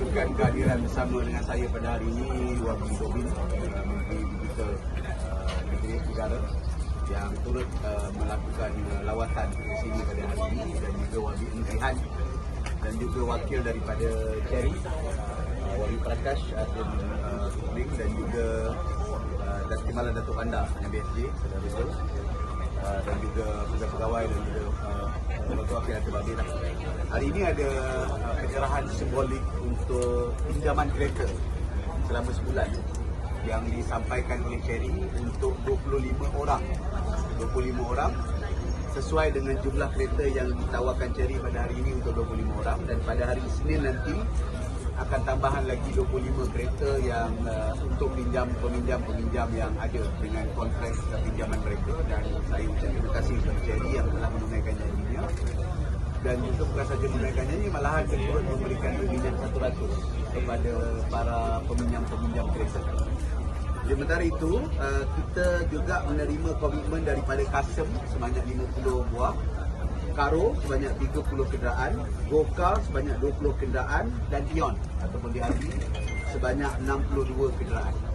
memalukan kehadiran bersama dengan saya pada hari ini Wabi Dobin, uh, Menteri Digital uh, Negeri Negara yang turut uh, melakukan lawatan ke sini pada hari ini dan juga Wabi Engkihan dan juga wakil daripada Cherry, Wabi Prakash uh, Kubling dan juga dan Timbalan Datuk Bandar MBSJ, saudara betul uh, dan juga pegawai-pegawai dan juga wakil Datuk Badir. Hari ini ada uh, penyerahan simbolik untuk pinjaman kereta selama sebulan yang disampaikan oleh Cherry untuk 25 orang. 25 orang sesuai dengan jumlah kereta yang ditawarkan Cherry pada hari ini untuk 25 orang. Dan pada hari Isnin nanti akan tambahan lagi 25 kereta yang uh, untuk pinjam peminjam-peminjam yang ada dengan kontrak pinjaman mereka. Dan saya ucap terima kasih kepada Cherry dan juga bukan saja menunaikan janji malahan turut memberikan pembinaan 100 kepada para peminjam-peminjam kereta. Sementara itu, uh, kita juga menerima komitmen daripada Kasem sebanyak 50 buah, Karo sebanyak 30 kenderaan, Gokar sebanyak 20 kenderaan dan Ion ataupun DRV sebanyak 62 kenderaan.